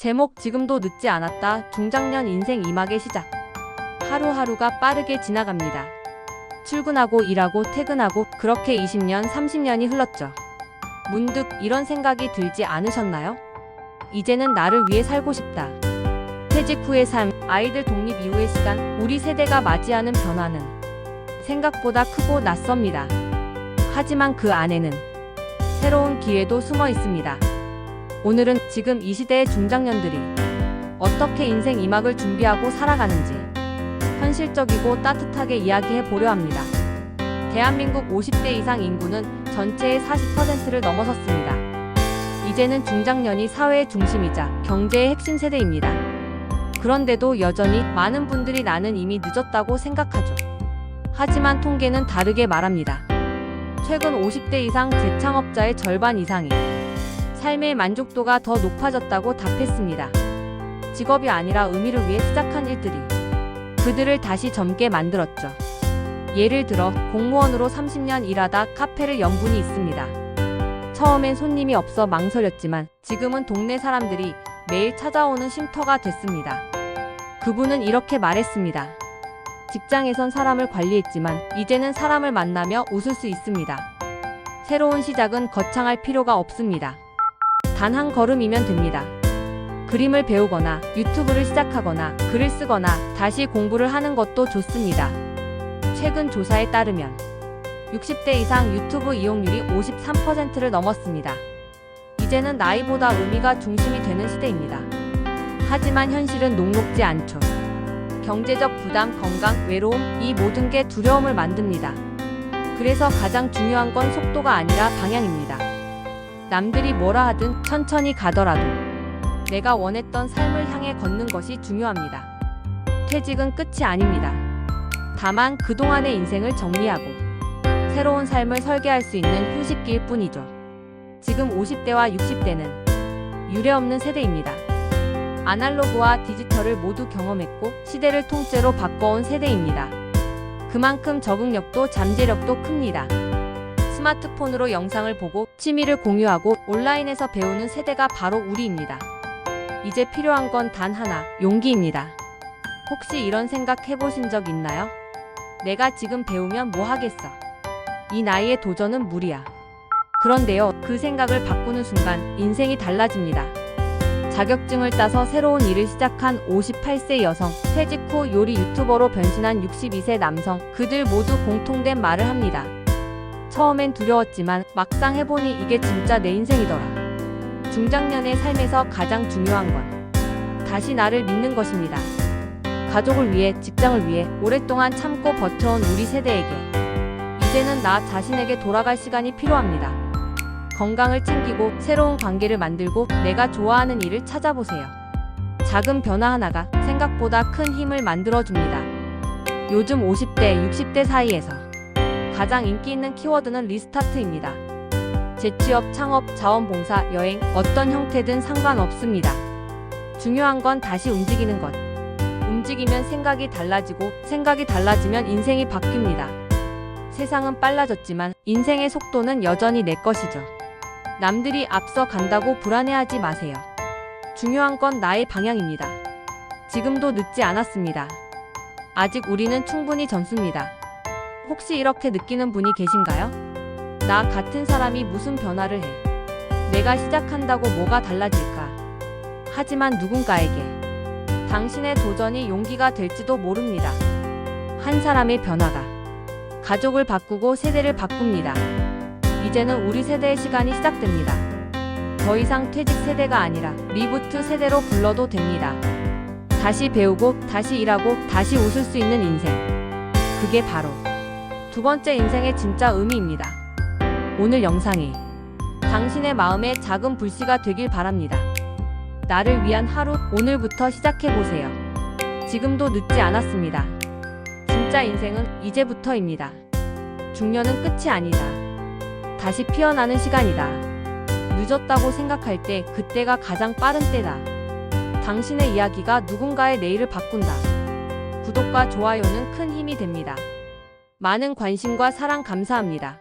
제목 지금도 늦지 않았다. 중장년 인생 2막의 시작. 하루하루가 빠르게 지나갑니다. 출근하고 일하고 퇴근하고 그렇게 20년, 30년이 흘렀죠. 문득 이런 생각이 들지 않으셨나요? 이제는 나를 위해 살고 싶다. 퇴직 후의 삶, 아이들 독립 이후의 시간, 우리 세대가 맞이하는 변화는 생각보다 크고 낯섭니다. 하지만 그 안에는 새로운 기회도 숨어 있습니다. 오늘은 지금 이 시대의 중장년들이 어떻게 인생 2막을 준비하고 살아가는지 현실적이고 따뜻하게 이야기해 보려 합니다. 대한민국 50대 이상 인구는 전체의 40%를 넘어섰습니다. 이제는 중장년이 사회의 중심이자 경제의 핵심 세대입니다. 그런데도 여전히 많은 분들이 나는 이미 늦었다고 생각하죠. 하지만 통계는 다르게 말합니다. 최근 50대 이상 재창업자의 절반 이상이 삶의 만족도가 더 높아졌다고 답했습니다. 직업이 아니라 의미를 위해 시작한 일들이 그들을 다시 젊게 만들었죠. 예를 들어 공무원으로 30년 일하다 카페를 연 분이 있습니다. 처음엔 손님이 없어 망설였지만 지금은 동네 사람들이 매일 찾아오는 쉼터가 됐습니다. 그분은 이렇게 말했습니다. 직장에선 사람을 관리했지만 이제는 사람을 만나며 웃을 수 있습니다. 새로운 시작은 거창할 필요가 없습니다. 단 한 걸음이면 됩니다. 그림을 배우거나 유튜브를 시작하거나 글을 쓰거나 다시 공부를 하는 것도 좋습니다. 최근 조사에 따르면 60대 이상 유튜브 이용률이 53%를 넘었습니다. 이제는 나이보다 의미가 중심이 되는 시대입니다. 하지만 현실은 녹록지 않죠. 경제적 부담, 건강, 외로움, 이 모든 게 두려움을 만듭니다. 그래서 가장 중요한 건 속도가 아니라 방향입니다. 남들이 뭐라 하든 천천히 가더라도 내가 원했던 삶을 향해 걷는 것이 중요합니다. 퇴직은 끝이 아닙니다. 다만 그동안의 인생을 정리하고 새로운 삶을 설계할 수 있는 휴식기일 뿐이죠. 지금 50대와 60대는 유례없는 세대입니다. 아날로그와 디지털을 모두 경험했고 시대를 통째로 바꿔온 세대입니다. 그만큼 적응력도 잠재력도 큽니다. 스마트폰으로 영상을 보고 취미를 공유하고 온라인에서 배우는 세대가 바로 우리입니다. 이제 필요한 건 단 하나, 용기입니다. 혹시 이런 생각 해보신 적 있나요? 내가 지금 배우면 뭐 하겠어? 이 나이에 도전은 무리야. 그런데요, 그 생각을 바꾸는 순간 인생이 달라집니다. 자격증을 따서 새로운 일을 시작한 58세 여성, 퇴직 후 요리 유튜버로 변신한 62세 남성, 그들 모두 공통된 말을 합니다. 처음엔 두려웠지만 막상 해보니 이게 진짜 내 인생이더라. 중장년의 삶에서 가장 중요한 건 다시 나를 믿는 것입니다. 가족을 위해, 직장을 위해 오랫동안 참고 버텨온 우리 세대에게 이제는 나 자신에게 돌아갈 시간이 필요합니다. 건강을 챙기고 새로운 관계를 만들고 내가 좋아하는 일을 찾아보세요. 작은 변화 하나가 생각보다 큰 힘을 만들어줍니다. 요즘 50대, 60대 사이에서 가장 인기 있는 키워드는 리스타트입니다. 재취업, 창업, 자원봉사, 여행, 어떤 형태든 상관없습니다. 중요한 건 다시 움직이는 것. 움직이면 생각이 달라지고 생각이 달라지면 인생이 바뀝니다. 세상은 빨라졌지만 인생의 속도는 여전히 내 것이죠. 남들이 앞서 간다고 불안해하지 마세요. 중요한 건 나의 방향입니다. 지금도 늦지 않았습니다. 아직 우리는 충분히 젊습니다. 혹시 이렇게 느끼는 분이 계신가요? 나 같은 사람이 무슨 변화를 해? 내가 시작한다고 뭐가 달라질까? 하지만 누군가에게 당신의 도전이 용기가 될지도 모릅니다. 한 사람의 변화가 가족을 바꾸고 세대를 바꿉니다. 이제는 우리 세대의 시간이 시작됩니다. 더 이상 퇴직 세대가 아니라 리부트 세대로 불러도 됩니다. 다시 배우고, 다시 일하고, 다시 웃을 수 있는 인생. 그게 바로 두 번째 인생의 진짜 의미입니다. 오늘 영상이 당신의 마음에 작은 불씨가 되길 바랍니다. 나를 위한 하루, 오늘부터 시작해보세요. 지금도 늦지 않았습니다. 진짜 인생은 이제부터입니다. 중년은 끝이 아니다. 다시 피어나는 시간이다. 늦었다고 생각할 때 그때가 가장 빠른 때다. 당신의 이야기가 누군가의 내일을 바꾼다. 구독과 좋아요는 큰 힘이 됩니다. 많은 관심과 사랑 감사합니다.